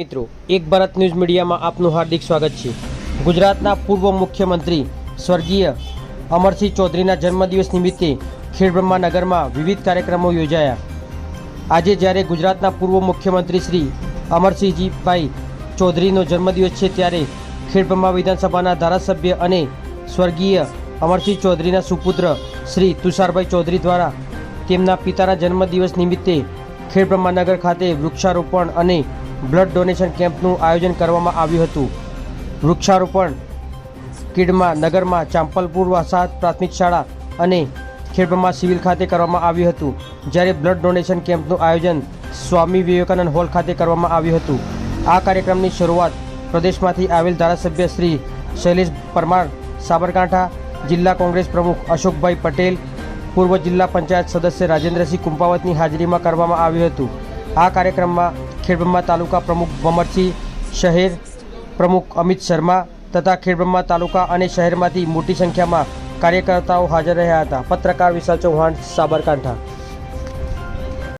એક ભારત ન્યૂઝ મીડિયામાં આપનું હાર્દિક સ્વાગત છે. ગુજરાતના પૂર્વ મુખ્યમંત્રી સ્વર્ગીય અમરસિંહ ચૌધરીના જન્મદિવસ નિમિત્તે ખેડબ્રહ્માનગરમાં વિવિધ કાર્યક્રમો યોજાયા. આજે જ્યારે ગુજરાતના પૂર્વ મુખ્યમંત્રી શ્રી અમરસિંહજીભાઈ ચૌધરીનો જન્મદિવસ છે ત્યારે ખેડબ્રહ્મા વિધાનસભાના ધારાસભ્ય અને સ્વર્ગીય અમરસિંહ ચૌધરીના સુપુત્ર શ્રી તુષારભાઈ ચૌધરી દ્વારા તેમના પિતાના જન્મદિવસ નિમિત્તે ખેડબ્રહ્માનગર ખાતે વૃક્ષારોપણ અને બ્લડ ડોનેશન કેમ્પનું આયોજન કરવામાં આવ્યું હતું. વૃક્ષારોપણ કીડમાં નગરમાં ચાંપલપુર વસાહત પ્રાથમિક શાળા અને ખેડબ્રહ્મા સિવિલ ખાતે કરવામાં આવ્યું હતું, જ્યારે બ્લડ ડોનેશન કેમ્પનું આયોજન સ્વામી વિવેકાનંદ હોલ ખાતે કરવામાં આવ્યું હતું. આ કાર્યક્રમની શરૂઆત પ્રદેશમાંથી આવેલ ધારાસભ્ય શ્રી શૈલેષ પરમાર સાબરકાંઠા જિલ્લા કોંગ્રેસ પ્રમુખ અશોકભાઈ પટેલ, પૂર્વ જિલ્લા પંચાયત સદસ્ય રાજેન્દ્રસિંહ કુંપાવતની હાજરીમાં કરવામાં આવ્યું હતું. આ કાર્યક્રમમાં ખેડબ્રહ્મા તાલુકા પ્રમુખ ભમરસિંહ શહેર પ્રમુખ અમિત શર્મા તથા ખેડબ્રહ્મા તાલુકા અને શહેરમાંથી મોટી સંખ્યામાં કાર્યકર્તાઓ હાજર રહ્યા હતા. પત્રકાર વિશાલ ચૌહાણ, સાબરકાંઠા.